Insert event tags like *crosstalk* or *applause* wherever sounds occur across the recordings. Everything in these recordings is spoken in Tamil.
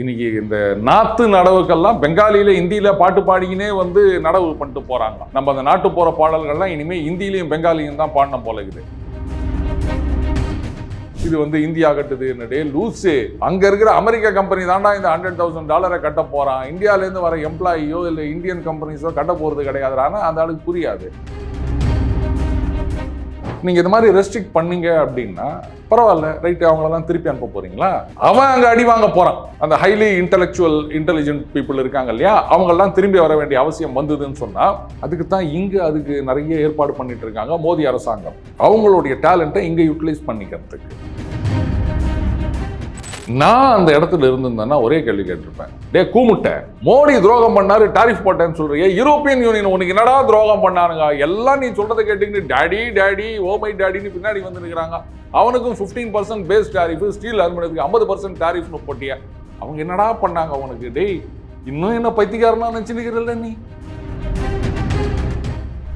இன்னைக்கு இந்த நாத்து நடவுக்கெல்லாம் பெங்காலியில இந்தியில பாட்டு பாடிக்கினே வந்து நடவு பண்ணிட்டு போறாங்க நம்ம அந்த நாட்டு போற பாடல்கள்லாம் இனிமே இந்தியிலையும் பெங்காலியும் தான் பாடணும் போல இருக்குது. இது வந்து இந்தியா கட்டுது என்னடே லூஸு அங்க இருக்கிற அமெரிக்க கம்பெனி தாண்டா இந்த ஹண்ட்ரட் தௌசண்ட் டாலரை கட்ட போறான். இந்தியாவிலேருந்து வர எம்ப்ளாயியோ இல்லை இந்தியன் கம்பெனிஸோ கட்ட போறது கிடையாது ஆனா அந்த ஆளுக்கு புரியாது. நீங்கள் இந்த மாதிரி ரெஸ்ட்ரிக்ட் பண்ணீங்க அப்படின்னா பரவாயில்ல ரைட்டு அவங்களெல்லாம் திருப்பி அனுப்ப போறீங்களா? அவன் அங்கே அடி வாங்க போகிறான் அந்த ஹைலி இன்டெலெக்சுவல் இன்டெலிஜென்ட் பீப்புள் இருக்காங்க இல்லையா? அவங்களெலாம் திரும்பி வர வேண்டிய அவசியம் வந்ததுன்னு சொன்னால் அதுக்கு தான் இங்கே அதுக்கு நிறைய ஏற்பாடு பண்ணிட்டு இருக்காங்க மோடி அரசாங்கம். அவங்களுடைய டேலண்ட்டை இங்கே யூட்டிலைஸ் பண்ணிக்கிறதுக்கு. நான் அந்த இடத்துல இருந்திருந்தேன்னா ஒரே கேள்வி கேட்டிருப்பேன். டே கூமுட்டேன் மோடி துரோகம் பண்ணாரு டாரிஃப் போட்டேன்னு சொல்றீங்க யூரோப்பியன் யூனியன் உனக்கு என்னடா துரோகம் பண்ணானுங்க? எல்லாம் நீ சொல்றதை கேட்டுக்கிட்டு டேடி டேடி ஓ மை டேடின்னு பின்னாடி வந்து நிற்கிறாங்க அவனுக்கும் fifteen percent base tariff steel அலுமினியத்துக்கு ஐம்பது பர்சன்ட் டேரிஃப்னு போட்டிய. அவங்க என்னடா பண்ணாங்க உனக்கு? டேய் இன்னும் என்ன பைத்தியக்காரனா நினச்சிருக்கிறல்ல நீ?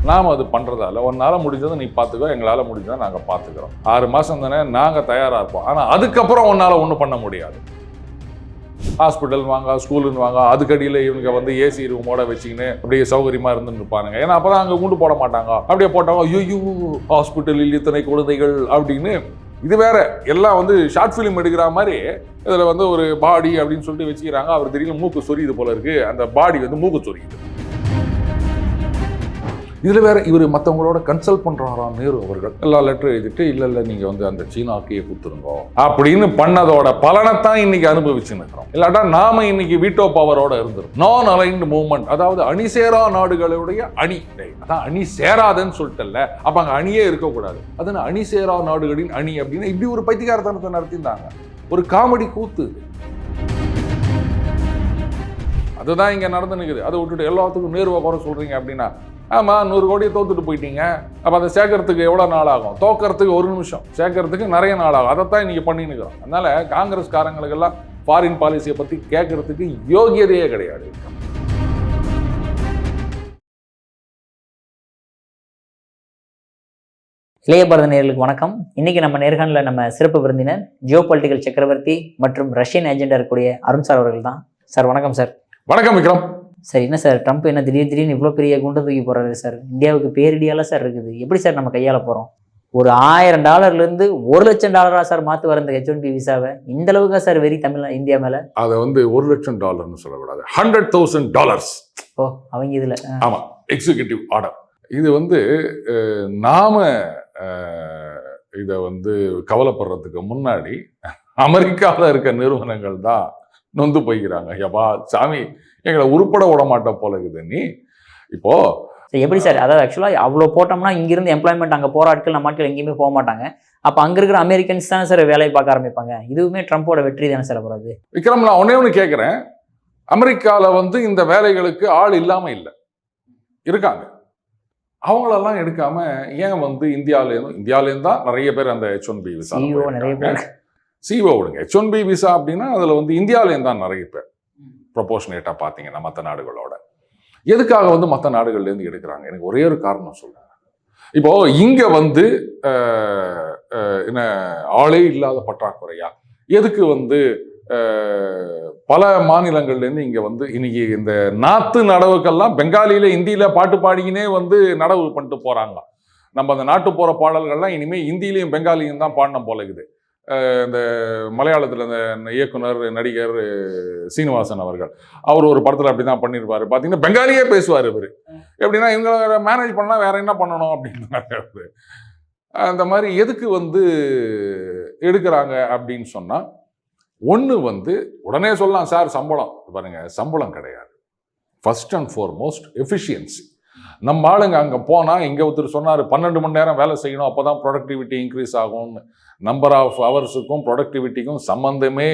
நாம் அது பண்ணுறதால உன்னால் முடிஞ்சதை நீ பார்த்துக்கோ எங்களால் முடிஞ்சதை நாங்கள் பார்த்துக்கிறோம் ஆறு மாதம் தானே நாங்கள் தயாராக இருப்போம். ஆனால் அதுக்கப்புறம் உன்னால் ஒன்றும் பண்ண முடியாது. ஹாஸ்பிட்டல் வாங்க ஸ்கூலுன்னு வாங்க அதுக்கடியில் இவங்க வந்து ஏசி ரூமோட வச்சுக்கின்னு அப்படியே சௌகரியமாக இருந்துன்னு இருப்பானுங்க. ஏன்னா அப்போ தான் அங்கே குண்டு போட மாட்டாங்க. அப்படியே போட்டாங்க ஐயோ ஹாஸ்பிட்டலில் இத்தனை குழந்தைகள் அப்படின்னு. இது வேற எல்லாம் வந்து ஷார்ட் ஃபிலிம் எடுக்கிற மாதிரி இதில் வந்து ஒரு பாடி அப்படின்னு சொல்லிட்டு வச்சுக்கிறாங்க. அவர் திடீர்னு மூக்கு சொரியுது போல இருக்குது அந்த பாடி வந்து மூக்கு சொரியுது. இதில் வேற இவர் மற்றவங்களோட கன்சல்ட் பண்ணுறாராம் நேரு அவர்கள் எல்லா லெட்டரும் எழுதிட்டு இல்லை இல்லை நீங்கள் வந்து அந்த சீனாக்கையே கொடுத்துருங்கோ அப்படின்னு பண்ணதோட பலனைத்தான் இன்னைக்கு அனுபவிச்சுன்னு இருக்கிறோம். இல்லாட்டா நாம இன்னைக்கு வீட்டோ பவரோட இருந்திரும் நான் அலைன்டு மூவ்மெண்ட் அதாவது அணி சேரா நாடுகளுடைய அணி. அதான் அணி சேராதுன்னு சொல்லிட்டல அப்ப அங்கே அணியே இருக்கக்கூடாது. அதனால் அணி சேரா நாடுகளின் அணி அப்படின்னு இப்படி ஒரு பைத்தியகாரத்தனத்தை நடத்தியிருந்தாங்க. ஒரு காமெடி கூத்து. அதுதான் இங்கே நடந்து நிற்குது அதை விட்டுட்டு எல்லாத்துக்கும் நேருவை குறை சொல்கிறீங்க அப்படின்னா ஆமா நூறு கோடியை தோத்துட்டு போயிட்டீங்க. அப்ப அதை சேர்க்கறதுக்கு எவ்வளவு நாள் ஆகும்? தோக்கறதுக்கு ஒரு நிமிஷம். சேர்க்கறதுக்கு நிறைய நாள் ஆகும். அதைத்தான் இன்னைக்கு பண்ணின்னு இருக்கிறோம். அதனால காங்கிரஸ்காரங்களுக்கெல்லாம் ஃபாரின் பாலிசியை பத்தி கேட்கறதுக்கு யோகியதையே கிடையாது. இளைய பாரத நேயர்களுக்கு வணக்கம். இன்னைக்கு நம்ம நேர்காணல நம்ம சிறப்பு விருந்தினர் ஜியோ பொலிட்டிக்கல் சக்கரவர்த்தி மற்றும் ரஷ்யன் ஏஜெண்டா இருக்கக்கூடிய அருண் சார் அவர்கள் தான். சார் வணக்கம் சார் வணக்கம் விக்ரம். சார் என்ன சார் ட்ரம்ப் என்ன திடீர் திடீர்னு இவ்வளோ பெரிய குண்டை தூக்கி போறாரு சார்? இந்தியாவுக்கு பேரிடியால சார் இருக்குது. எப்படி சார் நம்ம கையாள போறோம்? ஒரு ஆயிரம் டாலர்ல இருந்து ஒரு லட்சம் டாலரா சார் மாத்து வர இந்த ஹெச் ஒன் பி விசாவை? இந்த அளவுக்கா சார் வெறி தமிழ் இந்தியா மேல? அதை வந்து ஒரு லட்சம் டாலர்னு சொல்லக்கூடாது. ஹண்ட்ரட் தௌசண்ட் டாலர்ஸ் ஓ அவங்க இதுல அஹ், ஆமா எக்ஸிகியூட்டிவ் ஆர்டர் இது வந்து நாம இதை வந்து கவலைப்படுறதுக்கு முன்னாடி அமெரிக்காவில் இருக்க நிறுவனங்கள் தான் நொந்து போய்க்கிறாங்க. யப்பா சாமி எங்களை உருப்பட விட மாட்ட போல இருக்குது. நீ இப்போ எப்படி சார்? அதாவது ஆக்சுவலாக அவ்வளோ போட்டோம்னா இங்கிருந்து எம்ப்ளாய்மெண்ட் அங்கே போகிற ஆட்கள் நம்ம ஆட்கள் எங்கேயுமே போக மாட்டாங்க. அப்போ அங்கே இருக்கிற அமெரிக்கன்ஸ் தானே சார் வேலையை பார்க்க ஆரம்பிப்பாங்க. இதுவுமே ட்ரம்ப்போட வெற்றி தானே சார் அது விக்ரம் நான் ஒன்னே ஒன்று கேட்குறேன் அமெரிக்காவில் வந்து இந்த வேலைகளுக்கு ஆள் இல்லாமல் இல்லை. இருக்காங்க. அவங்களெல்லாம் எடுக்காம ஏன் வந்து இந்தியாவிலேருந்து இந்தியாவிலேருந்து தான் நிறைய பேர் அந்த ஹெச் ஒன் பி விசா நிறைய பேர். சிஓ விடுங்க. ஹெச் ஒன் பி விசா அப்படின்னா அதில் வந்து இந்தியாவிலேருந்து தான் நிறைய பேர். ப்ரொபோஷனேட்டாக பார்த்தீங்கன்னா மற்ற நாடுகளோட. எதுக்காக வந்து மற்ற நாடுகள்லேருந்து எடுக்கிறாங்க? எனக்கு ஒரே ஒரு காரணம் சொல்றேன். இப்போ இங்க வந்து என்ன ஆளே இல்லாத பற்றாக்குறையா? எதுக்கு வந்து பல மாநிலங்கள்லேருந்து இங்கே வந்து இன்னைக்கு இந்த நாத்து நடவுக்கெல்லாம் பெங்காலியில் இந்தியில் பாட்டு பாடிக்கினே வந்து நடவு பண்ணிட்டு போகிறாங்க நம்ம அந்த நாட்டு போகிற பாடல்கள்லாம் இனிமேல் இந்தியிலையும் பெங்காலியும் தான் பாடணும் போல இருக்குது. இந்த மலையாளத்தில் இந்த இயக்குனர் நடிகர் சீனிவாசன் அவர்கள். அவர் ஒரு படத்தில் அப்படி தான் பண்ணியிருப்பார் பார்த்தீங்கன்னா பெங்காலியே பேசுவார் இவர். எப்படின்னா இவங்களை மேனேஜ் பண்ணால் வேற என்ன பண்ணணும் அப்படின்னு அந்த மாதிரி எதுக்கு வந்து எடுக்கிறாங்க அப்படின்னு சொன்னால் ஒன்று வந்து உடனே சொல்லலாம் சார் சம்பளம். பாருங்கள் சம்பளம் கிடையாது. ஃபர்ஸ்ட் அண்ட் ஃபார்மோஸ்ட் எஃபிஷியன்சி நம்ம ஆளுங்க அங்கே போனால் இங்கே ஒருத்தர் சொன்னார் பன்னெண்டு மணி நேரம் வேலை செய்யணும் அப்போ தான் ப்ரொடக்டிவிட்டி இன்க்ரீஸ் ஆகும்னு நம்பர் ஆஃப் ஹவர்ஸுக்கும் ப்ரொடக்டிவிட்டிக்கும் சம்மந்தமே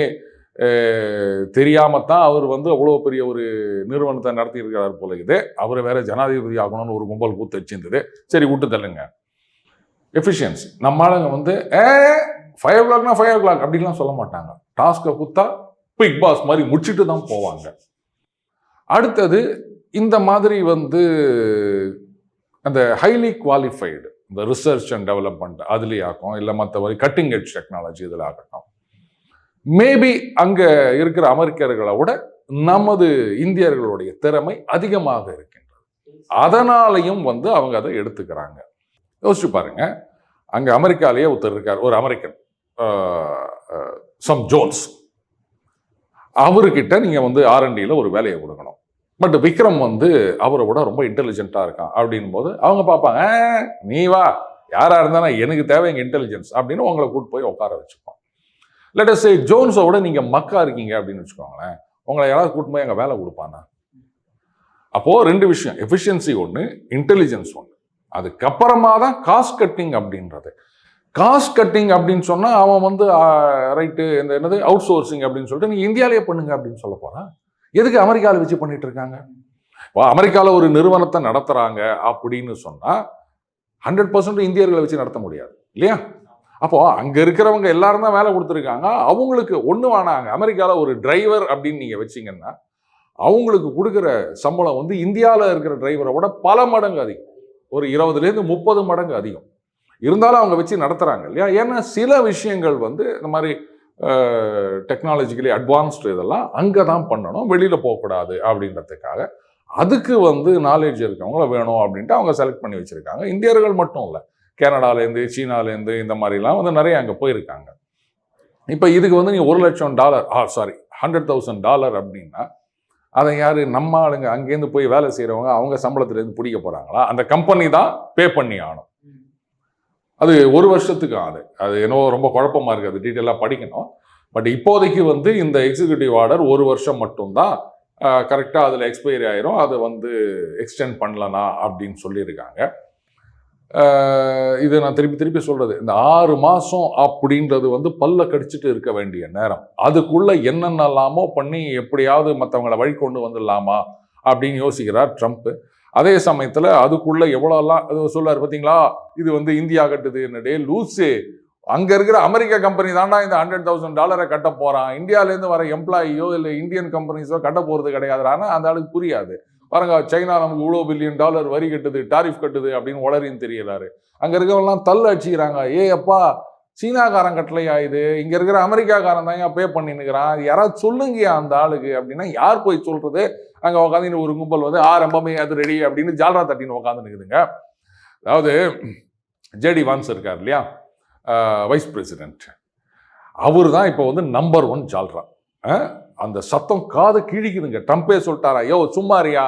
தெரியாமல் தான் அவர் வந்து அவ்வளோ பெரிய ஒரு நிறுவனத்தை நடத்தி இருக்கிறார் போல இது. அவர் வேற ஜனாதிபதி ஆகணும்னு ஒரு கும்பல் கூத்து வச்சிருந்தது. சரி விட்டு தள்ளுங்க. எஃபிஷியன்சி நம்ம ஆளுங்க வந்து ஏ ஃபைவ் ஓ கிளாக்னா ஃபைவ் ஓ கிளாக் அப்படின்லாம் சொல்ல மாட்டாங்க. டாஸ்க்கை குத்தா பிக் பாஸ் மாதிரி முடிச்சுட்டு தான் போவாங்க. அடுத்தது இந்த மாதிரி வந்து அந்த ஹைலி குவாலிஃபைடு இந்த ரிசர்ச் அண்ட் டெவலப்மெண்ட் அதுலேயே ஆகும் இல்லை மற்றபடி கட்டிங் எட்ஜ் டெக்னாலஜி இதில் ஆகட்டும் மேபி அங்கே இருக்கிற அமெரிக்கர்களை விட நமது இந்தியர்களுடைய திறமை அதிகமாக இருக்கின்றது. அதனாலையும் வந்து அவங்க அதை எடுத்துக்கிறாங்க. யோசிச்சு பாருங்க. அங்கே அமெரிக்காலேயே ஒருத்தர் இருக்கார். ஒரு அமெரிக்கன். Some Jones. அவர்கிட்ட நீங்கள் வந்து ஆர்என்டியில் ஒரு வேலையை கொடுக்கணும். பட் விக்ரம் வந்து அவரை விட ரொம்ப இன்டெலிஜென்ட்டாக இருக்கான் அப்படின் போது அவங்க பார்ப்பாங்க நீ வா. யாராக இருந்தாலும் எனக்கு தேவை எங்கள் இன்டெலிஜென்ஸ் அப்படின்னு உங்களை கூட்டு போய் உட்கார வச்சுப்போம் லெட்டஸ் ஜோன்ஸை விட நீங்கள் மக்கா இருக்கீங்க அப்படின்னு வச்சுக்கோங்களேன் உங்களை யாராவது கூட்டு போய் எங்கள் வேலை கொடுப்பானா? அப்போது ரெண்டு விஷயம் எஃபிஷியன்சி ஒன்று இன்டெலிஜென்ஸ் ஒன்று அதுக்கப்புறமா தான் காஸ்ட் கட்டிங் அப்படின்றது. காஸ்ட் கட்டிங் அப்படின்னு சொன்னால் அவன் வந்து ரைட்டு இந்த என்னது அவுட் சோர்சிங் அப்படின்னு சொல்லிட்டு நீங்கள் இந்தியாவிலேயே பண்ணுங்க அப்படின்னு சொல்ல போகிறான் எதுக்கு அமெரிக்காவில் வச்சு பண்ணிட்டு இருக்காங்க அமெரிக்காவில் ஒரு நிறுவனத்தை நடத்துகிறாங்க அப்படின்னு சொன்னால் ஹண்ட்ரட் பர்சன்ட் இந்தியர்களை வச்சு நடத்த முடியாது இல்லையா? அப்போ அங்கே இருக்கிறவங்க எல்லாரும் தான் வேலை கொடுத்துருக்காங்க. அவங்களுக்கு ஒன்று வேணாங்க. அமெரிக்காவில் ஒரு டிரைவர் அப்படின்னு நீங்கள் வச்சிங்கன்னா அவங்களுக்கு கொடுக்குற சம்பளம் வந்து இந்தியாவில் இருக்கிற டிரைவரை விட பல மடங்கு அதிகம். ஒரு இருபதுலேருந்து முப்பது மடங்கு அதிகம். இருந்தாலும் அவங்க வச்சு நடத்துகிறாங்க இல்லையா? ஏன்னா சில விஷயங்கள் வந்து இந்த மாதிரி டெக்னாலஜிக்கலி அட்வான்ஸ்டு இதெல்லாம் அங்கே தான் பண்ணணும் வெளியில் போகக்கூடாது அப்படின்றதுக்காக. அதுக்கு வந்து நாலேஜ் இருக்கவங்கள வேணும் அப்படின்ட்டு அவங்க செலக்ட் பண்ணி வச்சுருக்காங்க. இந்தியர்கள் மட்டும் இல்லை கனடாலேருந்து சீனாலேருந்து இந்த மாதிரிலாம் வந்து நிறைய அங்கே போயிருக்காங்க. இப்போ இதுக்கு வந்து நீ ஒரு லட்சம் டாலர் ஆ சாரி ஹண்ட்ரட் தௌசண்ட் டாலர் அப்படின்னா அதை யார் நம்ம ஆளுங்க அங்கேருந்து போய் வேலை செய்கிறவங்க அவங்க சம்பளத்துலேருந்து பிடிக்க போகிறாங்களா அந்த கம்பெனி தான் பே பண்ணி ஆகணும். அது ஒரு வருஷத்துக்கு ஆகுது அது என்னவோ ரொம்ப குழப்பமாக இருக்குது அது டீட்டெயிலாக படிக்கணும். பட் இப்போதைக்கு வந்து இந்த எக்ஸிக்யூட்டிவ் ஆர்டர் ஒரு வருஷம் மட்டும்தான் கரெக்டாக அதில் எக்ஸ்பைரி ஆயிரும். அதை வந்து எக்ஸ்டெண்ட் பண்ணலனா அப்படின்னு சொல்லியிருக்காங்க. இதை இது நான் திருப்பி திருப்பி சொல்கிறது இந்த ஆறு மாதம் அப்படின்றது வந்து பல்ல கடிச்சிட்டு இருக்க வேண்டிய நேரம். அதுக்குள்ளே என்னென்னலாமோ பண்ணி எப்படியாவது மற்றவங்களை வழி கொண்டு வந்துடலாமா அப்படின்னு யோசிக்கிறார் ட்ரம்ப்பு அதே சமயத்தில் அதுக்குள்ள எவ்வளோலாம் அது பார்த்தீங்களா இது வந்து இந்தியா கட்டுது என்னடே லூஸு அங்கே இருக்கிற அமெரிக்க கம்பெனி தாண்டா இந்த ஹண்ட்ரட் தௌசண்ட் டாலரை கட்ட போகிறான் இந்தியாவிலேருந்து வர எம்ப்ளாயியோ இல்லை இந்தியன் கம்பெனிஸோ கட்ட போகிறது கிடையாது ஆனால் அந்த ஆளுக்கு புரியாது. பாருங்க சைனா நமக்கு இவ்வளோ பில்லியன் டாலர் வரி கட்டுது டாரிஃப் கட்டுது அப்படின்னு உளறின்னு தெரியலாரு அங்கே இருக்கவங்கலாம் தள்ள அடிச்சுக்கிறாங்க ஏ அப்பா சீனாக்காரன் கட்டளையா இது இங்கே இருக்கிற அமெரிக்காக்காரன் தான் பே பண்ணினுக்கிறான் யாராவது சொல்லுங்கயா அந்த ஆளுக்கு? அப்படின்னா யார் போய் சொல்றது? அங்கே உட்காந்து ஒரு கும்பல் வந்து ஆ ரொம்பமே அது ரெடி அப்படின்னு ஜால்ரா தட்டின்னு உட்காந்து நிற்குதுங்க அதாவது ஜேடி வான்ஸ் இருக்கார் இல்லையா? வைஸ் பிரசிடென்ட் அவர் தான் இப்போ வந்து நம்பர் ஒன் ஜால்ரா. அந்த சத்தம் காது கிழிக்குதுங்க. ட்ரம்ப்பே சொல்லிட்டாரா? யோ சும்மாரியா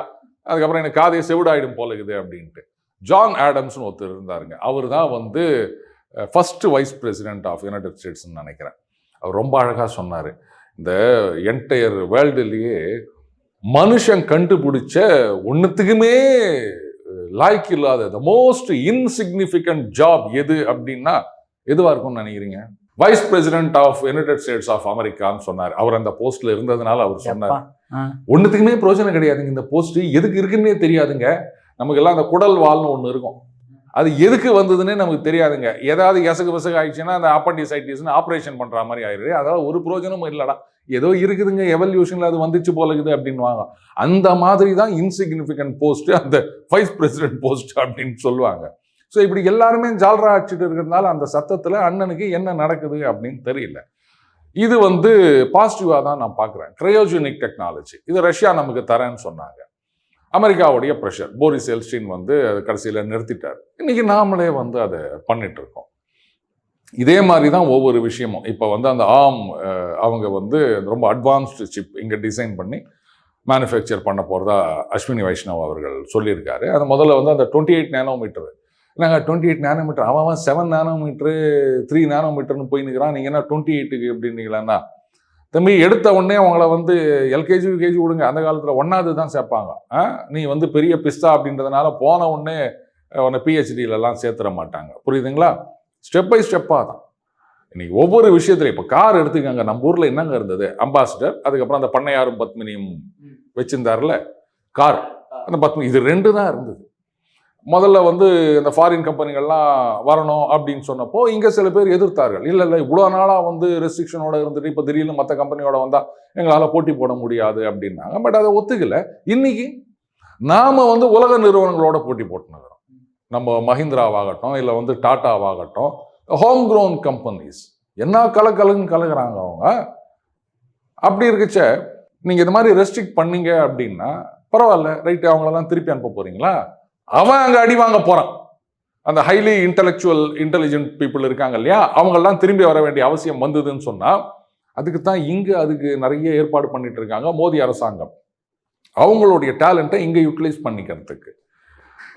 அதுக்கப்புறம் எனக்கு காதே செவிடாயிடும் போல இருக்குது அப்படின்ட்டு ஜான் ஆடம்ஸ்னு ஒருத்தர் இருந்தாருங்க. அவர் தான் வந்து first vice president of united ஸ்டேட்ஸ்னு நினைக்கிறேன். அவர் ரொம்ப அழகாக சொன்னார். இந்த என்டையர் வேர்ல்டுலேயே மனுஷன் கண்டுபிடிச்ச ஒன்றுத்துக்குமே லாய்க்கு இல்லாத த மோஸ்ட் இன்சிக்னிஃபிகண்ட் ஜாப் எது அப்படின்னா எதுவா இருக்கும்னு நினைக்கிறீங்க? Vice president of united states of அமெரிக்கான்னு சொன்னார். அவர் அந்த போஸ்ட்ல இருந்ததுனால அவர் சொன்னார். ஒன்றுத்துக்குமே பிரயோஜனம் கிடையாதுங்க. இந்த போஸ்ட் எதுக்கு இருக்குன்னே தெரியாதுங்க. நமக்கு எல்லாம் அந்த குடல் வால்னு ஒன்று இருக்கும். அது எதுக்கு வந்ததுன்னே நமக்கு தெரியாதுங்க. ஏதாவது எசகு பிசகு ஆயிடுச்சுன்னா அந்த ஆப்பண்டிசைட்டிஸ்னு ஆப்ரேஷன் பண்ற மாதிரி ஆயிடுது. அதாவது ஒரு பிரயோஜனமும் இல்லடா. ஏதோ இருக்குதுங்க எவல்யூஷன்ல அது வந்துச்சு போல இருக்குது அப்படின்வாங்க அந்த மாதிரி தான் இன்சிக்னிஃபிகண்ட் போஸ்ட் அந்த வைஸ் பிரசிடென்ட் போஸ்ட் அப்படின்னு சொல்லுவாங்க. ஸோ இப்படி எல்லாருமே ஜால்ரா அடிச்சுட்டு இருக்கிறதுனால அந்த சத்தத்தில் அண்ணனுக்கு என்ன நடக்குது அப்படின்னு தெரியல. இது வந்து பாசிட்டிவாக தான் நான் பார்க்குறேன் க்ரையோஜெனிக் டெக்னாலஜி இது ரஷ்யா நமக்கு தரேன்னு சொன்னாங்க. அமெரிக்காவுடைய ப்ரெஷர் போரிஸ் எல்ஸ்டின் வந்து கடைசியில் நிறுத்திட்டார். இன்றைக்கி நாமளே வந்து அதை பண்ணிகிட்ருக்கோம் இதே மாதிரி தான் ஒவ்வொரு விஷயமும். இப்போ வந்து அந்த ஆம் அவங்க வந்து ரொம்ப அட்வான்ஸ்டு சிப் இங்கே டிசைன் பண்ணி மேனுஃபேக்சர் பண்ண போகிறதா அஸ்வினி வைஷ்ணவ் அவர்கள் சொல்லியிருக்காரு. அது முதல்ல வந்து அந்த டுவெண்ட்டி எயிட் நேனோமீட்டர் நாங்கள் டுவெண்ட்டி எயிட் நேனோமீட்டர் அவன் அவன் செவன் நேனோமீட்ரு த்ரீ நேனோமீட்டர்னு போய் நிற்கிறான் நீங்கள் என்ன டுவெண்ட்டி எயிட்டுக்கு எப்படின்னீங்களா தம்பி எடுத்த உடனே அவங்கள வந்து எல்கேஜி யூகேஜி விடுங்க. அந்த காலத்தில் ஒன்றாவது தான் சேர்ப்பாங்க. ஆ? நீ வந்து பெரிய பிஸ்தா அப்படின்றதுனால போன உடனே உன்னை பிஹெச்டிலலாம் சேர்த்துட மாட்டாங்க. புரியுதுங்களா? ஸ்டெப் பை ஸ்டெப்பாக தான். இன்னைக்கு ஒவ்வொரு விஷயத்துலையும் இப்போ கார் எடுத்துக்கங்க. நம்ம ஊரில் என்னங்க இருந்தது? அம்பாசிடர் அதுக்கப்புறம் அந்த பண்ணையாரும் பத்மினியும் வச்சிருந்தார்ல? கார் அந்த பத்மினி இது ரெண்டு தான் இருந்தது. முதல்ல வந்து இந்த ஃபாரின் கம்பெனிகள்லாம் வரணும் அப்படின்னு சொன்னப்போ இங்கே சில பேர் எதிர்த்தார்கள். இல்லை இல்லை இவ்வளோ நாளாக வந்து ரெஸ்ட்ரிக்ஷனோட இருந்துட்டு இப்போ திடீர்னு மற்ற கம்பெனியோட வந்தால் எங்களால் போட்டி போட முடியாது அப்படின்னாங்க. பட் அதை ஒத்துக்கல. இன்னைக்கு நாம் வந்து உலக நிறுவனங்களோட போட்டி போட்டுனுக்கிறோம். நம்ம மஹிந்திராவாகட்டும் இல்லை வந்து டாட்டாவாகட்டும் ஹோம் க்ரோன் கம்பெனிஸ் என்ன கலக்கலன்னு கலகுறாங்க அவங்க. அப்படி இருக்கச்ச நீங்கள் இந்த மாதிரி ரெஸ்ட்ரிக்ட் பண்ணீங்க அப்படின்னா பரவாயில்ல ரைட்டு அவங்களெல்லாம் திருப்பி அனுப்ப போகிறீங்களா அவன் அங்கே அடி வாங்க போகிறான் அந்த ஹைலி இன்டெலெக்சுவல் இன்டெலிஜென்ட் பீப்புள் இருக்காங்க இல்லையா? அவங்கெல்லாம் திரும்பி வர வேண்டிய அவசியம் வந்ததுன்னு சொன்னால் அதுக்கு தான் இங்கே அதுக்கு நிறைய ஏற்பாடு பண்ணிட்டு இருக்காங்க மோடி அரசாங்கம். அவங்களுடைய டேலண்ட்டை இங்கே யூட்டிலைஸ் பண்ணிக்கிறதுக்கு.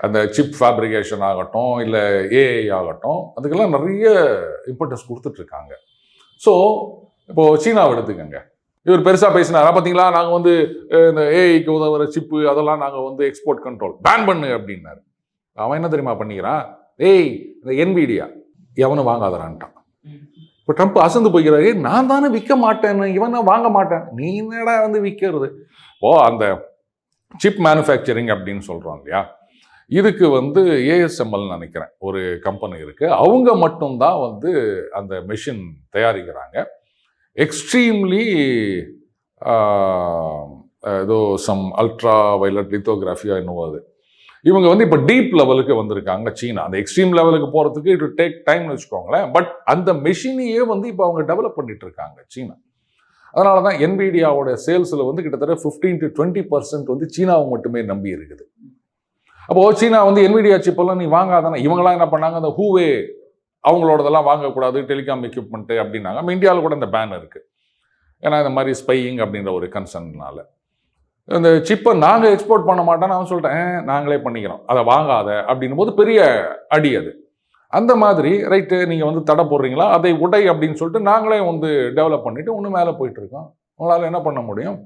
அந்த சிப் ஃபேப்ரிகேஷன் ஆகட்டும் இல்லை ஏஐ ஆகட்டும் அதுக்கெல்லாம் நிறைய இம்பார்ட்டன்ஸ் கொடுத்துட்ருக்காங்க ஸோ இப்போது சீனாவை எடுத்துக்கங்க. இவர் பெருசாக பேசினாரா? பார்த்தீங்களா நாங்கள் வந்து இந்த ஏஐக்கு உதவுற சிப்பு அதெல்லாம் நாங்கள் வந்து எக்ஸ்போர்ட் கண்ட்ரோல் பேன் பண்ணு அப்படின்னாரு. அவன் என்ன தெரியுமா பண்ணிக்கிறான்? ஏய் இந்த என்பிடியா எவனும் வாங்காதரான்ட்டான் இப்போ ட்ரம்ப் அசந்து போய்கிறாரு நான் தானே விற்க மாட்டேன்னு இவன் வாங்க மாட்டேன். நீ என்னடா வந்து விற்கிறது ஓ அந்த சிப் மேனுஃபேக்சரிங் அப்படின்னு சொல்கிறோம் இல்லையா? இதுக்கு வந்து ஏஎஸ்எம்எல் நினைக்கிறேன். ஒரு கம்பெனி இருக்குது அவங்க மட்டும்தான் வந்து அந்த மெஷின் தயாரிக்கிறாங்க. எக்ஸ்ட்ரீம்லி ஏதோ சம் அல்ட்ரா வயலட் லித்தோகிராஃபியா என்னவோ அது. இவங்க வந்து இப்போ டீப் லெவலுக்கு வந்திருக்காங்க சீனா. அந்த எக்ஸ்ட்ரீம் லெவலுக்கு போகிறதுக்கு இட் டேக் டைம்னு வச்சுக்கோங்களேன். பட் அந்த மெஷினையே வந்து இப்போ அவங்க டெவலப் பண்ணிட்டு இருக்காங்க சீனா. அதனால தான் என்பிடியாவோட சேல்ஸில் வந்து கிட்டத்தட்ட ஃபிஃப்டீன் டு டுவெண்ட்டி பர்சன்ட் வந்து சீனாவை மட்டுமே நம்பி இருக்குது. அப்போது சீனா வந்து என்விடியா சிப்பெல்லாம் நீ வாங்காதானே? இவங்களாம் என்ன பண்ணாங்க? அந்த ஹூவே அவங்களோடதெல்லாம் வாங்கக்கூடாது டெலிகாம் எக்யூப்மெண்ட்டு அப்படின்னாங்க. நம்ம இந்தியாவில் கூட இந்த பேன் இருக்குது ஏன்னா இந்த மாதிரி ஸ்பையிங் அப்படின்ற ஒரு கன்சர்ன்னால இந்த சிப்பை நாங்கள் எக்ஸ்போர்ட் பண்ண மாட்டோம்னு அவன் சொல்லிட்டேன். நாங்களே பண்ணிக்கிறோம். அதை வாங்காத. அப்படின்னும் போது பெரிய அடி அது. அந்த மாதிரி ரைட்டு நீங்கள் வந்து தடை போடுறீங்களா? அதை உடை அப்படின்னு சொல்லிட்டு நாங்களே வந்து டெவலப் பண்ணிவிட்டு ஒன்று மேலே போயிட்டுருக்கோம் உங்களால் என்ன பண்ண முடியும்?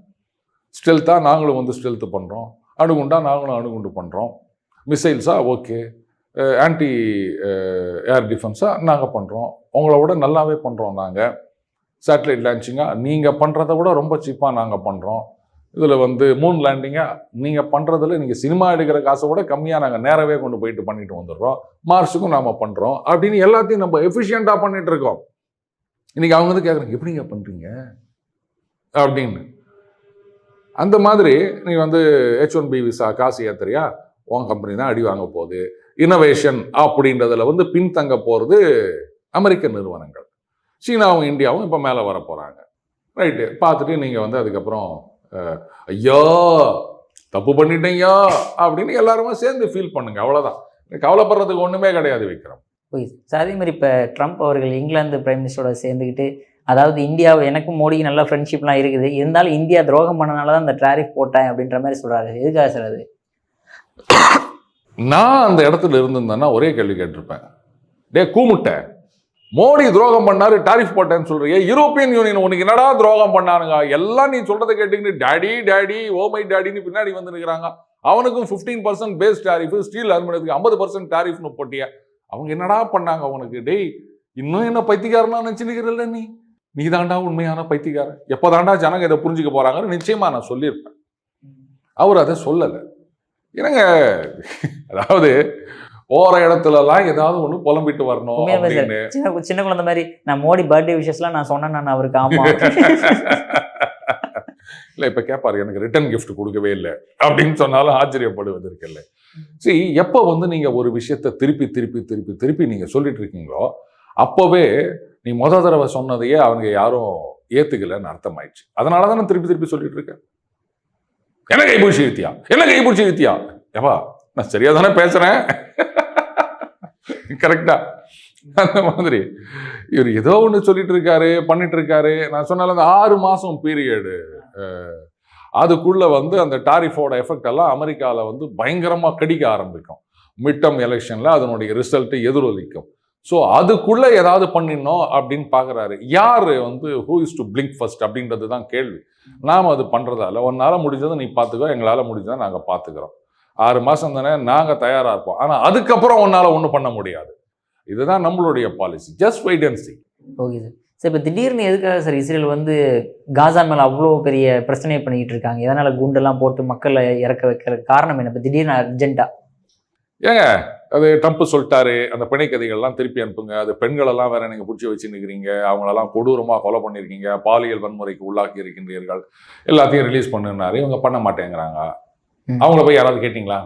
ஸ்டெல்த்தாக நாங்களும் வந்து ஸ்டெல்த்து பண்ணுறோம் அணுகுண்டா நாங்களும் அணுகுண்டு பண்ணுறோம் மிசைல்ஸா ஓகே ஆன்டி ஏர் டிஃபென்ஸாக நாங்கள் பண்ணுறோம் உங்களை விட நல்லாவே பண்ணுறோம் நாங்கள் சேட்டலைட் லான்ச்சிங்காக நீங்கள் பண்ணுறத விட ரொம்ப சீப்பாக நாங்கள் பண்ணுறோம் இதில் வந்து மூன் லேண்டிங்காக நீங்கள் பண்ணுறதுல நீங்கள் சினிமா எடுக்கிற காசை விட கம்மியாக நாங்கள் நேரவே கொண்டு போயிட்டு பண்ணிட்டு வந்துடுறோம். மார்ஸுக்கும் நாம் பண்ணுறோம் அப்படின்னு எல்லாத்தையும் நம்ம எஃபிஷியண்ட்டாக பண்ணிகிட்டு இருக்கோம். இன்றைக்கி அவங்க வந்து கேட்குறாங்க எப்படிங்க பண்ணுறீங்க அப்படின்னு. அந்த மாதிரி நீ வந்து ஹெச் ஒன் பி விசா காசு ஏத்துறியா? உன் கம்பெனி தான் அடி வாங்க போகுது. இன்னோவேஷன் அப்படின்றதில் வந்து பின்தங்க போகிறது அமெரிக்க நிறுவனங்கள். சீனாவும் இந்தியாவும் இப்போ மேலே வர போகிறாங்க ரைட்டு பார்த்துட்டு நீங்கள் வந்து அதுக்கப்புறம் ஐயோ தப்பு பண்ணிட்டீங்க அப்படின்னு எல்லாருமே சேர்ந்து ஃபீல் பண்ணுங்க. அவ்வளோதான் கவலைப்படுறதுக்கு ஒன்றுமே கிடையாது விக்ரம். சார் அதே மாதிரி இப்போ ட்ரம்ப் அவர்கள் இங்கிலாந்து பிரைம் மினிஸ்டரோட சேர்ந்துக்கிட்டு அதாவது இந்தியாவை எனக்கும் மோடிக்கு நல்ல ஃப்ரெண்ட்ஷிப்லாம் இருக்குது. இருந்தாலும் இந்தியா துரோகம் பண்ணனால தான் அந்த டாரிஃப் போட்டேன் அப்படின்ற மாதிரி சொல்கிறாரு எதுக்காக சார் அது? நான் அந்த இடத்துல இருந்திருந்தேன்னா ஒரே கேள்வி கேட்டிருப்பேன். டே கூமுட்டை. மோடி துரோகம் பண்ணாரு டாரிஃப் போட்டேன்னு சொல்றீங்க யூரோப்பியன் யூனியன் உனக்கு என்னடா துரோகம் பண்ணானுங்க? எல்லாம் நீ சொல்றதை கேட்டுக்கிட்டு டேடி டேடி ஓ டேடின்னு பின்னாடி வந்து நிற்கிறாங்க அவனுக்கும் fifteen percent base tariff steel அலுமினியத்துக்கு ஐம்பது பர்சன்ட் டேரிஃப்னு போட்டிய. அவங்க என்னடா பண்ணாங்க உனக்கு டேய் இன்னும் என்ன பைத்தியக்காரனா நினைச்சுக்கிறல்ல நீ? நீ தாண்டா உண்மையான பைத்தியக்காரன். எப்போதாண்டா ஜனங்க இதை புரிஞ்சுக்க போறாங்கன்னு நிச்சயமா நான் சொல்லியிருப்பேன். அவர் அதை சொல்லலை. என்னங்க? அதாவது போற இடத்துலலாம் ஏதாவது ஒண்ணு புலம்பிட்டு வரணும் சின்ன சின்ன குழந்தை மாதிரி நான் மோடி பர்த்டே விஷஸ்லாம் நான் சொன்னேன் நான் அவருக்கு ஆமா. *laughs* இல்ல இப்ப கேட்பாரு எனக்கு ரிட்டர்ன் கிஃப்ட் கொடுக்கவே இல்லை அப்படின்னு சொன்னாலும் ஆச்சரியப்படுவதற்கு இல்லை சரி எப்போ வந்து நீங்க ஒரு விஷயத்த திருப்பி திருப்பி திருப்பி திருப்பி நீங்க சொல்லிட்டு இருக்கீங்களோ அப்பவே நீ முத தடவை சொன்னதையே அவங்க யாரும் ஏத்துக்கலன்னு அர்த்தம் ஆயிடுச்சு அதனால தான் திருப்பி திருப்பி சொல்லிட்டு இருக்கேன் என்ன கைபிடிச்சி வித்தியா என்ன கைபிடிச்சி வித்தியா ஏப்பா நான் சரியா தானே பேசுறேன் கரெக்டா அந்த மாதிரி. இவர் ஏதோ ஒன்று சொல்லிட்டு இருக்காரு பண்ணிட்டு இருக்காரு நான் சொன்னால அந்த ஆறு மாதம் பீரியடு அதுக்குள்ள வந்து அந்த டாரிஃபோட எஃபெக்ட் எல்லாம் அமெரிக்காவில் வந்து பயங்கரமாக கடிக்க ஆரம்பிக்கும். மிட்டம் எலெக்ஷனில் அதனுடைய ரிசல்ட்டு எதிரொலிக்கும். ஸோ அதுக்குள்ள ஏதாவது பண்ணிடணும் அப்படின்னு பார்க்குறாரு யார் வந்து who is to blink first அப்படின்றது தான் கேள்வி. நாம் அது பண்ணுறதால உன்னால முடிஞ்சதை நீ பார்த்துக்கோ எங்களால் முடிஞ்சதை நாங்கள் பார்த்துக்கிறோம் ஆறு மாதம் தானே நாங்கள் தயாராக இருப்போம். ஆனால் அதுக்கப்புறம் உன்னால் ஒன்றும் பண்ண முடியாது. இதுதான் நம்மளுடைய policy just wait and see okay sir sir இப்போ திடீர்னு எதுக்காக சார் இஸ்ரேல் வந்து காசா மேலே அவ்வளோ பெரிய பிரச்சனையை பண்ணிக்கிட்டு இருக்காங்க? எதனால் குண்டெல்லாம் போட்டு மக்களை இறக்க வைக்கிற காரணம் என்ன? இப்போ திடீர்னு அர்ஜென்ட்டா ஏங்க அது ட்ரம்ப் சொல்லிட்டாரு. அந்த பிணை கதைகள்லாம் திருப்பி அனுப்புங்க. அது பெண்களெல்லாம் வேற நீங்க பிடிச்சி வச்சு நிற்கிறீங்க அவங்களெல்லாம் கொடூரமா கொலை பண்ணியிருக்கீங்க. பாலியல் வன்முறைக்கு உள்ளாக்கி இருக்கின்றீர்கள். எல்லாத்தையும் ரிலீஸ் பண்ணுனாரு. இவங்க பண்ண மாட்டேங்கிறாங்க. அவங்கள போய் யாராவது கேட்டிங்களா?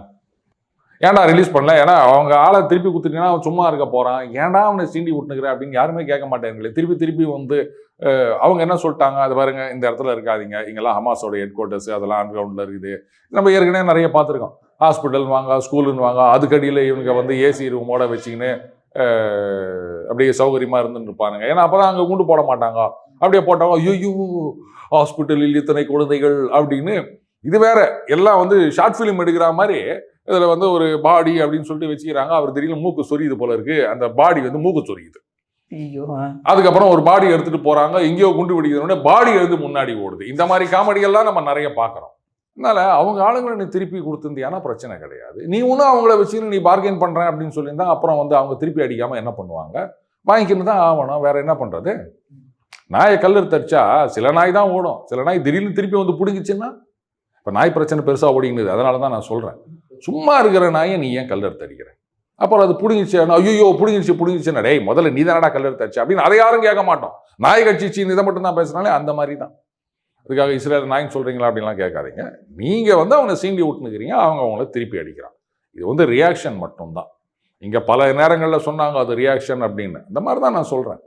ஏன்டா ரிலீஸ் பண்ணல? ஏன்னா அவங்க ஆளை திருப்பி கொடுத்துட்டீங்கன்னா அவன் சும்மா இருக்க போறான். ஏன்டா அவனை சீண்டி விட்டுனுக்குற அப்படின்னு யாருமே கேட்க மாட்டேங்களே திருப்பி திருப்பி வந்து அவங்க என்ன சொல்லிட்டாங்க? அது பாருங்க இந்த இடத்துல இருக்காதீங்க. இங்கெல்லாம் ஹமாஸோட ஹெட் குவார்ட்டர்ஸ் அதெல்லாம் அண்டர் கிரவுண்டில் இருக்குது. நம்ம ஏற்கனவே நிறைய பார்த்துருக்கோம். ஹாஸ்பிட்டல் வாங்க ஸ்கூலுன்னு வாங்க அதுக்கடியில் இவங்க வந்து ஏசி ரூமோட வச்சுக்கின்னு அப்படியே சௌகரியமா இருந்துன்னு இருப்பானுங்க. ஏன்னா அப்பதான் அங்கே குண்டு போட மாட்டாங்க. அப்படியே போட்டாங்க ஐயோ ஹாஸ்பிட்டலில் இத்தனை குழந்தைகள் அப்படின்னு. இது வேற எல்லாம் வந்து ஷார்ட் ஃபிலிம் எடுக்கிற மாதிரி இதில் வந்து ஒரு பாடி அப்படின்னு சொல்லிட்டு வச்சுக்கிறாங்க. அவர் திடீர்னு மூக்கு சொரியுது போல இருக்கு. அந்த பாடி வந்து மூக்கு சொரியுது. அதுக்கப்புறம் ஒரு பாடி எடுத்துட்டு போறாங்க. எங்கேயோ குண்டு வெடிக்கிறோட பாடி எடுத்து முன்னாடி ஓடுது. இந்த மாதிரி காமெடிகள்லாம் நம்ம நிறைய பார்க்குறோம். அதனால் அவங்க ஆளுங்களை நீ திருப்பி கொடுத்துருந்தியானா பிரச்சனை கிடையாது. நீ ஒன்றும் அவங்கள வச்சுன்னு நீ பார்கெயின் பண்ணுறேன் அப்படின்னு சொல்லியிருந்தா அப்புறம் வந்து அவங்க திருப்பி அடிக்காமல் என்ன பண்ணுவாங்க? வாங்கிக்கின்னு தான் ஆகணும். வேறு என்ன பண்ணுறது நாயை கல்லர் தடிச்சா சில நாய் தான் ஓடும். சில நாய் திடீர்னு திருப்பி வந்து பிடிங்கிச்சின்னா இப்போ நாய் பிரச்சனை பெருசாக ஓடிங்கிது அதனால தான் நான் சொல்கிறேன் சும்மா இருக்கிற நாயை நீ ஏன் கல்லர் தடிக்கிற அப்புறம் அது பிடிங்கிச்சு ஐயோ பிடிங்கிச்சு பிடிங்கிச்சுன்னா டேய் முதல்ல நீ தானடா கல்லர் தச்சு அப்படின்னு அதை யாரும் கேட்க மாட்டோம். நாய் கட்சி இதை மட்டும் தான் பேசுனாலே அந்த மாதிரி தான். அதுக்காக இஸ்ரேல் நாய்ன்னு சொல்கிறீங்களா அப்படின்லாம் கேட்காதீங்க. நீங்கள் வந்து அவனை சீண்டி விட்டுனுக்கிறீங்க அவங்க அவங்கள திருப்பி அடிக்கிறான். இது வந்து ரியாக்ஷன் மட்டும்தான். இங்கே பல நேரங்களில் சொன்னாங்க அது ரியாக்ஷன் அப்படின்னு. இந்த மாதிரி தான் நான் சொல்கிறேன்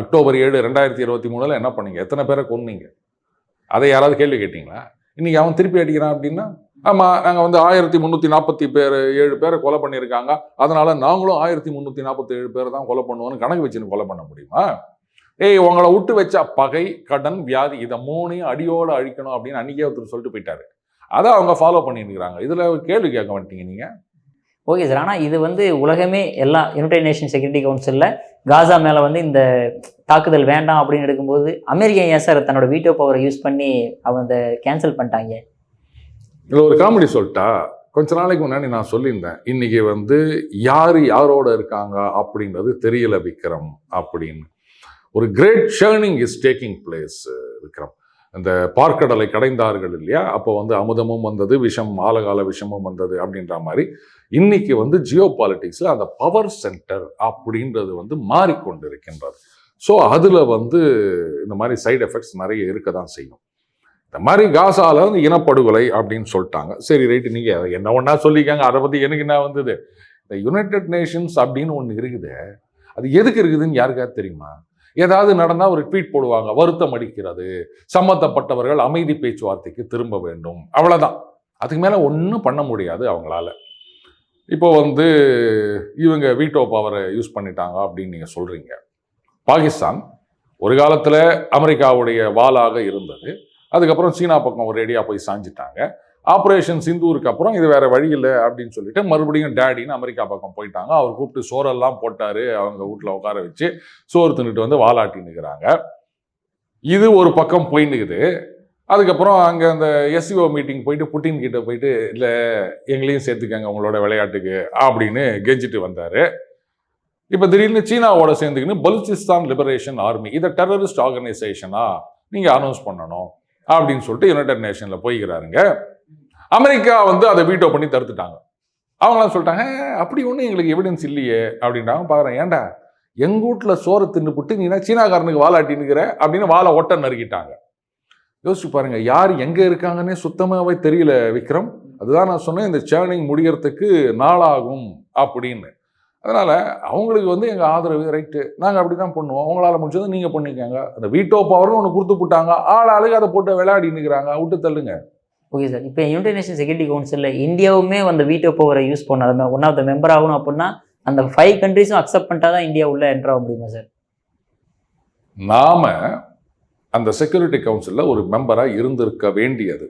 அக்டோபர் ஏழு ரெண்டாயிரத்தி இருபத்தி மூணில் என்ன பண்ணீங்க? எத்தனை பேரை கொன்னீங்க? அதை யாராவது கேள்வி கேட்டிங்களா? இன்றைக்கி அவன் திருப்பி அடிக்கிறான் அப்படின்னா ஆமாம் நாங்கள் வந்து ஆயிரத்தி முந்நூற்றி நாற்பத்தி பேர் ஏழு பேரை கொலை பண்ணியிருக்காங்க. அதனால் நாங்களும் ஆயிரத்தி முந்நூற்றி நாற்பத்தி ஏழு பேர் தான் கொலை பண்ணுவோன்னு கணக்கு வச்சுன்னு கொலை பண்ண முடியுமா? ஏய் உங்களை விட்டு வச்ச பகை கடன் வியாதி இதை மூணையும் அடியோடு அழிக்கணும் அப்படின்னு அன்னைக்கே ஒருத்தர் சொல்லிட்டு போயிட்டாரு. அதை அவங்க ஃபாலோ பண்ணிட்டு இருக்காங்க இதுல கேள்வி கேட்க மாட்டீங்க நீங்க? Okay sir. ஆனால் இது வந்து உலகமே எல்லா யுனைடெட் நேஷன் செக்யூரிட்டி கவுன்சிலில் காசா மேலே வந்து இந்த தாக்குதல் வேண்டாம் அப்படின்னு எடுக்கும்போது அமெரிக்கா ஏன் சார் தன்னோட வீட்டோ பவரை யூஸ் பண்ணி அவன் அதை கேன்சல் பண்ணிட்டாங்க? இதுல ஒரு காமெடி சொல்லிட்டா கொஞ்ச நாளைக்கு முன்னாடி நான் சொல்லியிருந்தேன். இன்னைக்கு வந்து யார் யாரோட இருக்காங்க அப்படின்றது தெரியல விக்ரம் அப்படின்னு. ஒரு great churning is taking place Vikram. இந்த பார்க்கடலை கடைந்தார்கள் இல்லையா? அப்போ வந்து அமுதமும் வந்தது விஷம் ஆலகால விஷமும் வந்தது அப்படின்ற மாதிரி. இன்னைக்கு வந்து ஜியோ பாலிட்டிக்ஸில் அந்த பவர் சென்டர் அப்படின்றது வந்து மாறிக்கொண்டு இருக்கின்றது ஸோ அதில் வந்து இந்த மாதிரி சைடு எஃபெக்ட்ஸ் நிறைய இருக்க தான் செய்யும். இந்த மாதிரி காசால வந்து இனப்படுகொலை அப்படின்னு சொல்லிட்டாங்க. சரி ரைட்டு நீங்கள் என்ன ஒன்றா சொல்லிக்காங்க அதை பற்றி எனக்கு என்ன வந்தது? இந்த யுனைடெட் நேஷன்ஸ் அப்படின்னு ஒன்று இருக்குது. அது எதுக்கு இருக்குதுன்னு யாருக்காவது தெரியுமா? ஏதாவது நடந்தால் ஒரு ட்வீட் போடுவாங்க. வருத்தம் அடிக்கிறது. சம்மந்தப்பட்டவர்கள் அமைதி பேச்சுவார்த்தைக்கு திரும்ப வேண்டும். அவ்வளோதான் அதுக்கு மேலே ஒன்றும் பண்ண முடியாது அவங்களால. இப்போ வந்து இவங்க வீட்டோ பவரை யூஸ் பண்ணிட்டாங்க அப்படின்னு நீங்கள் சொல்கிறீங்க பாகிஸ்தான் ஒரு காலத்தில் அமெரிக்காவுடைய வாளாக இருந்தது. அதுக்கப்புறம் சீனா பக்கம் ஒரு ரெடியாக போய் சாஞ்சிட்டாங்க. ஆப்ரேஷன் சிந்தூருக்கு அப்புறம் இது வேற வழி இல்லை அப்படின்னு சொல்லிட்டு மறுபடியும் டேடின்னு அமெரிக்கா பக்கம் போயிட்டாங்க. அவர் கூப்பிட்டு சோறெல்லாம் போட்டார் அவங்க வீட்டில் உட்கார வச்சு. சோறு தின்னுட்டு வந்து வாலாட்டி நிற்கிறாங்க இது ஒரு பக்கம் போயின்னுக்குது. அதுக்கப்புறம் அங்கே அந்த எஸ்சிஓ மீட்டிங் போயிட்டு புட்டின் கிட்ட போயிட்டு இல்லை எங்களையும் சேர்த்துக்கங்க உங்களோட விளையாட்டுக்கு அப்படின்னு கெஞ்சிட்டு வந்தார். இப்போ திடீர்னு சீனாவோட சேர்ந்துக்கின்னு பலுச்சிஸ்தான் லிபரேஷன் ஆர்மி இதை டெரரிஸ்ட் ஆர்கனைசேஷனா நீங்கள் அனௌன்ஸ் பண்ணணும் அப்படின்னு சொல்லிட்டு யுனைடெட் நேஷனில் போய்க்கிறாருங்க. அமெரிக்கா வந்து அதை வீட்டோ பண்ணி தடுத்துட்டாங்க. அவங்களாம் சொல்லிட்டாங்க அப்படி ஒன்றும் எங்களுக்கு எவிடன்ஸ் இல்லையே. அப்படின்றாங்க. பார்க்குறேன் ஏன்டா? எங்கள் வீட்டில் சோறு தின்னுபுட்டு நீ சீனாக்காரனுக்கு வாலாட்டி அப்படின்னு வாழை ஒட்ட நறுக்கிட்டாங்க. யோசிச்சு பாருங்க யார் எங்கே இருக்காங்கன்னே சுத்தமாகவே தெரியல விக்ரம். அதுதான் நான் சொன்னேன் இந்த சேர்னிங் முடிகிறதுக்கு நாளாகும் அப்படின்னு. அதனால் அவங்களுக்கு வந்து எங்கள் ஆதரவு ரைட்டு நாங்கள் அப்படி தான் பண்ணுவோம். அவங்களால முடிச்சது நீங்கள் பண்ணிக்கோங்க. அந்த வீட்டோ பவர்னு ஒன்று கொடுத்து போட்டாங்க. ஆள் ஆளுக்கு அதை போட்டு விளையாடி நிற்கிறாங்க விட்டு தள்ளுங்க. ஓகே சார் இப்போ யுனைடெட் நேஷன் செக்யூரிட்டி கவுன்சிலில் இந்தியாவுமே அந்த வீட்டோ பவரை யூஸ் பண்ண ஒன் ஆஃப் த மெம்பர் ஆகணும் அப்படின்னா அந்த ஃபைவ் கண்ட்ரீஸும் அக்செப்ட் பண்ணிட்டா தான் இந்தியா உள்ள என்ட்ரு ஆக முடியுமா சார் நாம அந்த செக்யூரிட்டி கவுன்சில்ல ஒரு மெம்பரா இருந்திருக்க வேண்டியது.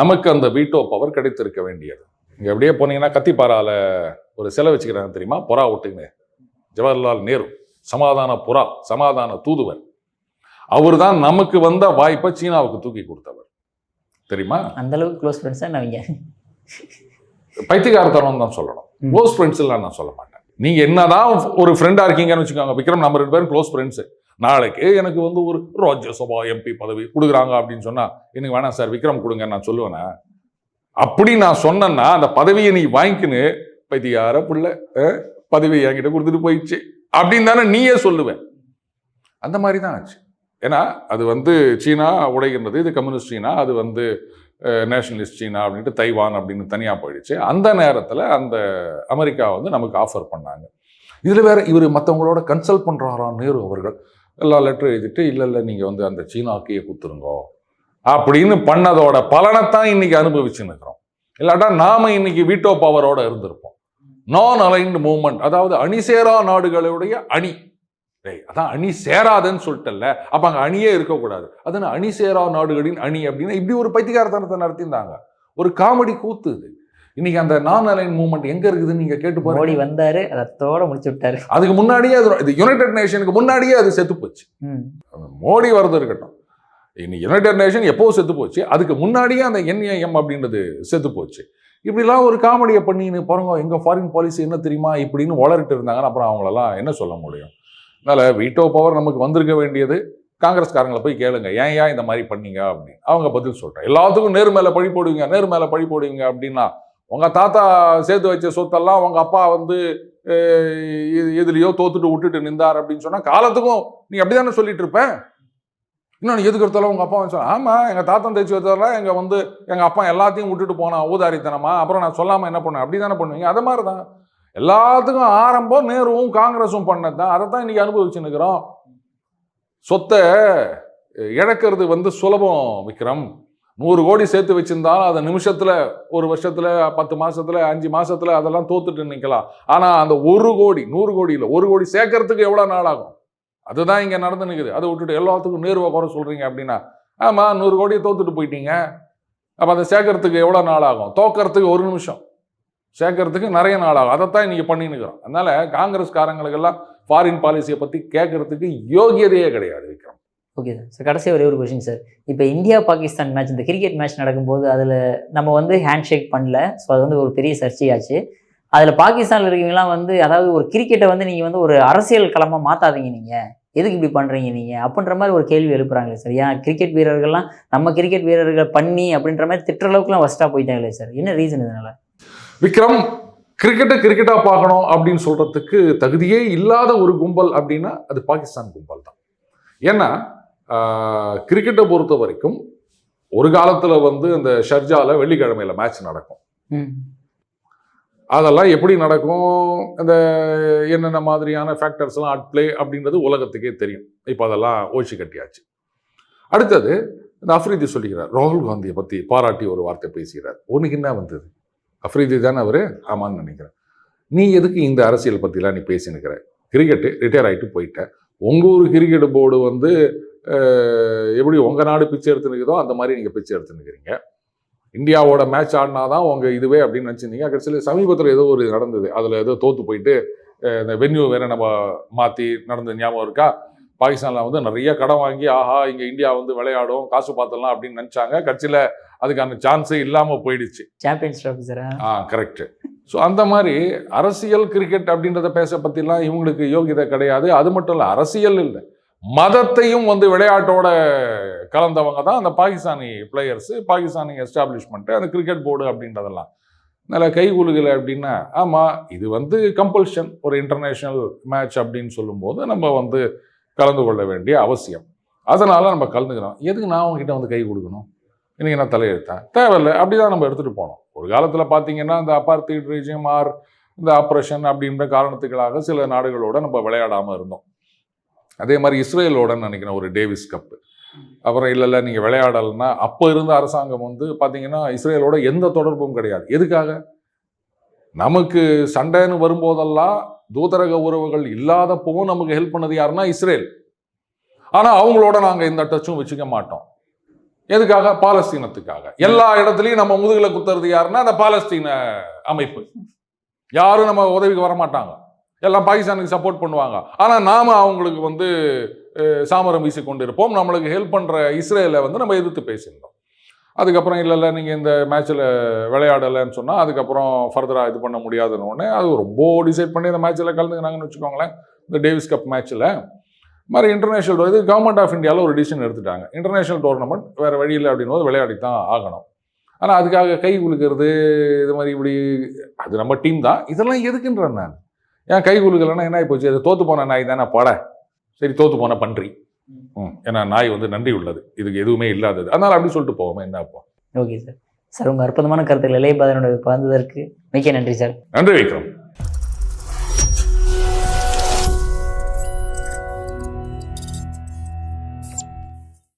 நமக்கு அந்த வீட்டோ பவர் கிடைத்திருக்க வேண்டியது. இங்க அப்படியே போனீங்கன்னா கத்திப்பாரால ஒரு சிலை வச்சுக்கிறாங்க தெரியுமா? புறா விட்டுங்க ஜவஹர்லால் நேரு சமாதான புறா சமாதான தூதுவர். அவர் தான் நமக்கு வந்த வாய்ப்பை சீனாவுக்கு தூக்கி கொடுத்தவர். தெரியுமா? அந்த அளவுக்கு க்ளோஸ் ஃப்ரெண்ட்ஸாக நவீங்க பைத்தியகாரத்தனம் தான் சொல்லணும். க்ளோஸ் ஃப்ரெண்ட்ஸ் எல்லாம் நான் சொல்ல மாட்டேன். நீங்க என்னதான் ஒரு ஃப்ரெண்டா இருக்கீங்கன்னு வச்சுக்கோங்க. விக்ரம் நம்ம ரெண்டு பேரும் க்ளோஸ் ஃப்ரெண்ட்ஸ் நாளைக்கு எனக்கு வந்து ஒரு ராஜ்யசபா எம்பி பதவி கொடுக்குறாங்க அப்படின்னு சொன்னா எனக்கு வேணாம் சார் விக்ரம் கொடுங்க நான் சொல்லுவேனா. அப்படி நான் சொன்னேன்னா அந்த பதவியை நீ வாங்கிக்கின்னு பைத்தியார புள்ள பதவி என்கிட்ட கொடுத்துட்டு போயிடுச்சு. அப்படின்னு தானே நீயே சொல்லுவேன் அந்த மாதிரி தான் ஆச்சு. ஏன்னா அது வந்து சீனா உடைகின்றது. இது கம்யூனிஸ்ட் சீனா அது வந்து நேஷனலிஸ்ட் சீனா அப்படின்ட்டு தைவான் அப்படின்னு தனியாக போயிடுச்சு. அந்த நேரத்தில் அந்த அமெரிக்கா வந்து நமக்கு ஆஃபர் பண்ணாங்க. இதில் வேற இவர் மற்றவங்களோட கன்சல்ட் பண்ணுறாராம் நேரு அவர்கள்? எல்லா லெட்டர் எழுதிட்டு இல்லை இல்லை நீங்கள் வந்து அந்த சீனாக்கையே கொடுத்துருங்கோ அப்படின்னு பண்ணதோட பலனைத்தான் இன்றைக்கி அனுபவிச்சுன்னு இருக்கிறோம். இல்லாட்டா நாம் இன்னைக்கு வீட்டோ பவரோடு இருந்திருப்போம். நான் அலைன்டு மூமெண்ட் அதாவது அணி சேரா நாடுகளுடைய அணி. அதான் அணி சேராதுன்னு சொல்லிட்டல அப்ப அங்க அணியே இருக்கக்கூடாது. அதனால அணி சேரா நாடுகளின் அணி அப்படின்னா இப்படி ஒரு பைத்தியகாரத்தனத்தை நடத்தியிருந்தாங்க. ஒரு காமெடி கூத்து இது. இன்னைக்கு அந்த நான் அலைன் மூவ்மெண்ட் எங்க இருக்குதுன்னு நீங்க கேட்டு மோடி பாருங்க வந்தாரு அதை அத்தோட முடிச்சு விட்டாரு. அதுக்கு முன்னாடியே அது இது யுனைடெட் நேஷனுக்கு முன்னாடியே அது செத்து போச்சு. மோடி வரது இருக்கட்டும். இன்னைக்கு யுனைடெட் நேஷன் எப்போ செத்து போச்சு அதுக்கு முன்னாடியே அந்த என்ஏஎம் அப்படின்றது செத்து போச்சு. இப்படிலாம் ஒரு காமெடியை பண்ணின்னு பாருங்க எங்க ஃபாரின் பாலிசி என்ன தெரியுமா இப்படின்னு வளரிட்டு இருந்தாங்கன்னா அப்புறம் அவங்களெல்லாம் என்ன சொல்ல முடியும்? அதனால் வீட்டோ பவர் நமக்கு வந்திருக்க வேண்டியது காங்கிரஸ்காரங்களை போய் கேளுங்க. ஏன் ஏன் இந்த மாதிரி பண்ணீங்க அப்படின்னு. அவங்க பதில் சொல்கிறேன் எல்லாத்துக்கும் நேர் மேலே பழி போடுவீங்க நேர் மேலே பழி போடுவீங்க அப்படின்னா உங்கள் தாத்தா சேர்த்து வச்ச சொத்தெல்லாம் உங்கள் அப்பா வந்து அஹ், தோத்துட்டு விட்டுட்டு நின்றார் அப்படின்னு சொன்னால் காலத்துக்கும் நீ அப்படிதானே சொல்லிட்டு இருப்பேன் இன்னொன்று எதுக்கு உங்கள் அப்பா வந்து ஆமாம் எங்கள் தாத்தா தேய்ச்சி வச்சதெல்லாம் எங்கள் வந்து எங்கள் அப்பா எல்லாத்தையும் விட்டுட்டு போனான் ஊதாரித்தனமா அப்புறம் நான் சொல்லாமல் என்ன பண்ணேன்? அப்படி தானே பண்ணுவீங்க. அது மாதிரி தான் எல்லாத்துக்கும் ஆரம்பம் நேருவும் காங்கிரஸும் பண்ணது தான் அதை தான் இன்னைக்கு அனுபவிச்சுன்னு இருக்கிறோம். சொத்தை இழக்கிறது வந்து சுலபம் விக்ரம். நூறு கோடி சேர்த்து வச்சிருந்தாலும் அதை நிமிஷத்தில் ஒரு வருஷத்தில் பத்து மாதத்தில் அஞ்சு மாதத்தில் அதெல்லாம் தோத்துட்டு நிற்கலாம் ஆனால் அந்த ஒரு கோடி நூறு கோடி இல்லை ஒரு கோடி சேர்க்கறதுக்கு எவ்வளோ நாள் ஆகும்? அதுதான் இங்கே நடந்து நிற்குது அதை விட்டுட்டு எல்லாத்துக்கும் நேருவை குறை சொல்கிறீங்க அப்படின்னா ஆமாம் நூறு கோடியை தோத்துட்டு போயிட்டீங்க. அப்போ அதை சேர்க்கறதுக்கு எவ்வளோ நாள் ஆகும்? தோக்கறதுக்கு ஒரு நிமிஷம். சேர்க்கறதுக்கு நிறைய நாள் ஆகும். அதைத்தான் இன்றைக்கி பண்ணின்னு இருக்கிறோம். அதனால் காங்கிரஸ்காரங்களுக்கெல்லாம் ஃபாரின் பாலிசியை பற்றி கேட்கறதுக்கு யோகியதையே கிடையாது விக்ரம். ஓகே சார் சார் கடைசி ஒரே ஒரு கொஷின் சார் இப்போ இந்தியா பாகிஸ்தான் மேட்ச் இந்த கிரிக்கெட் மேட்ச் நடக்கும்போது அதில் நம்ம வந்து ஹேண்ட் ஷேக் பண்ணல. ஸோ அது வந்து ஒரு பெரிய சர்ச்சையாச்சு. அதில் பாகிஸ்தானில் இருக்கீங்களாம் வந்து அதாவது ஒரு கிரிக்கெட்டை வந்து நீங்கள் வந்து ஒரு அரசியல் களமாக மாற்றாதீங்க நீங்கள் எதுக்கு இப்படி பண்ணுறீங்க நீங்கள் அப்படின்ற மாதிரி ஒரு கேள்வி எழுப்புறாங்களே சார் ஏன் கிரிக்கெட் வீரர்கள்லாம் நம்ம கிரிக்கெட் வீரர்கள் பண்ணி அப்படின்ற மாதிரி திட்டுற அளவுக்குலாம் ஃபஸ்ட்டாக போயிட்டாங்களே சார் என்ன ரீசன் இதனால்? விக்ரம் கிரிக்கெட்டை கிரிக்கெட்டா பார்க்கணும் அப்படின்னு சொல்றதுக்கு தகுதியே இல்லாத ஒரு கும்பல் அப்படின்னா அது பாகிஸ்தான் கும்பல் தான். ஏன்னா கிரிக்கெட்டை பொறுத்த வரைக்கும் ஒரு காலத்துல வந்து அந்த ஷர்ஜால வெள்ளிக்கிழமையில மேட்ச் நடக்கும். அதெல்லாம் எப்படி நடக்கும்? இந்த என்னென்ன மாதிரியான ஃபேக்டர்ஸ்லாம் அட் ப்ளே அப்படின்றது உலகத்துக்கே தெரியும். இப்போ அதெல்லாம் ஓய்ச்சி கட்டியாச்சு. அடுத்தது இந்த அஃப்ரீதி சொல்லிக்கிறார் ராகுல் காந்தியை பற்றி பாராட்டி ஒரு வார்த்தை பேசுகிறார். உனக்கு என்ன வந்தது? அஃப்ரிதி தானே அவர்? ஆமான்னு நினைக்கிறேன். நீ எதுக்கு இந்த அரசியல் பற்றிலாம் நீ பேசினுக்கிற? கிரிக்கெட்டு ரிட்டையர் ஆகிட்டு போயிட்டேன் உங்கள் ஊர் கிரிக்கெட் போர்டு வந்து எப்படி உங்கள் நாடு பிச்சை எடுத்துனுக்குதோ அந்த மாதிரி நீங்கள் பிச்சை எடுத்துனுக்கிறீங்க இந்தியாவோட மேட்ச் ஆடினாதான் உங்கள் இதுவே அப்படின்னு நினச்சிருந்தீங்க. கடைசியில் சமீபத்தில் ஏதோ ஒரு நடந்தது. அதில் ஏதோ தோற்று போயிட்டு இந்த வென்யூ வேறு நம்ம மாற்றி நடந்த ஞாபகம் இருக்கா? பாகிஸ்தானில் வந்து நிறைய கடன் வாங்கி ஆஹா இங்கே இந்தியா வந்து விளையாடும் காசு பார்த்தலாம் அப்படின்னு நினச்சாங்க. கட்சியில் அதுக்கான சான்ஸே இல்லாமல் போயிடுச்சு. சாம்பியன்ஸ் ட்ராஃபி சார் ஆ? கரெக்ட் ஸோ அந்த மாதிரி அரசியல் கிரிக்கெட் அப்படின்றத பேச பற்றிலாம் இவங்களுக்கு யோகிதை கிடையாது. அது மட்டும் இல்லை அரசியல் இல்லை. மதத்தையும் வந்து விளையாட்டோட கலந்தவங்க தான் அந்த பாகிஸ்தானி பிளேயர்ஸு பாகிஸ்தானி எஸ்டாப்ளிஷ்மெண்ட்டு அந்த கிரிக்கெட் போர்டு அப்படின்றதெல்லாம். நல்ல கை குலுகலை அப்படின்னா ஆமாம் இது வந்து கம்பல்ஷன் ஒரு இன்டர்நேஷ்னல் மேட்ச் அப்படின்னு சொல்லும்போது நம்ம வந்து கலந்து கொள்ள வேண்டிய அவசியம். அதனால நம்ம கலந்துக்கிறோம் எதுக்கு நான் உங்ககிட்ட வந்து கை கொடுக்கணும்? இன்னைக்கு நான் தலையெழுத்தேன். தேவையில்லை அப்படிதான் நம்ம எடுத்துகிட்டு போனோம். ஒரு காலத்தில் பார்த்தீங்கன்னா இந்த அப்பார்த்தீட் ரீஜியம் ஆர் இந்த ஆப்ரேஷன் அப்படின்ற காரணத்துக்களாக சில நாடுகளோட நம்ம விளையாடாமல் இருந்தோம். அதே மாதிரி இஸ்ரேலோட நினைக்கிறேன் ஒரு டேவிஸ் கப்பு அப்புறம் இல்லை இல்லை நீங்கள் விளையாடலைன்னா அப்போ இருந்த அரசாங்கம் வந்து பார்த்தீங்கன்னா இஸ்ரேலோட எந்த தொடர்பும் கிடையாது. எதுக்காக? நமக்கு சண்டைன்னு வரும்போதெல்லாம் தூதரக உறவுகள் இல்லாதப்பவும் நமக்கு ஹெல்ப் பண்ணது யாருன்னா இஸ்ரேல். ஆனால் அவங்களோட நாங்கள் எந்த டச்சும் வச்சுக்க மாட்டோம். எதுக்காக? பாலஸ்தீனத்துக்காக. எல்லா இடத்துலையும் நம்ம முதுகில் குத்துறது யாருன்னா அந்த பாலஸ்தீன அமைப்பு. யாரும் நம்ம உதவிக்கு வர மாட்டாங்க எல்லாம் பாகிஸ்தானுக்கு சப்போர்ட் பண்ணுவாங்க. ஆனால் நாம அவங்களுக்கு வந்து சாமரம் வீசி கொண்டு இருப்போம் நம்மளுக்கு ஹெல்ப் பண்ணுற இஸ்ரேலை வந்து நம்ம எதிர்த்து பேசியிருந்தோம். அதுக்கப்புறம் இல்லை இல்லை நீங்கள் இந்த மேட்ச்சில் விளையாடலைன்னு சொன்னால் அதுக்கப்புறம் ஃபர்தராக இது பண்ண முடியாதுன்னு உடனே அது ரொம்ப டிசைட் பண்ணி இந்த மேட்ச்சில் கலந்துக்கிறாங்கன்னு வச்சுக்கோங்களேன். இந்த டேவிஸ் கப் மேட்ச்சில் மாதிரி இன்டர்நேஷனல் இது கவர்மெண்ட் ஆஃப் இந்தியாவில் ஒரு டிசிஷன் எடுத்துட்டாங்க. இன்டர்நேஷனல் டோர்னமெண்ட் வேறு வழி இல்லை அப்படின்னும் போது விளையாடி தான் ஆகணும். ஆனால் அதுக்காக கை குலுக்கிறது இது மாதிரி இப்படி அது நம்ம டீம் தான். இதெல்லாம் எதுக்குன்றேன் நான்? ஏன் கை குலுக்கலைன்னா என்ன போச்சு? அது தோத்து போன நாய் தானே பட. சரி தோத்து போன பன்றி. ம் ஏன்னா நாய் வந்து நன்றி உள்ளது. இதுக்கு எதுவுமே இல்லாதது. அதனால அப்படி சொல்லிட்டு போவோமே என்ன இப்போ ஓகே சார். சார் உங்கள் அற்புதமான கருத்துக்கள் இளையபாதனோட பகிர்ந்ததற்கு மிக்க நன்றி சார். நன்றி விக்ரம்.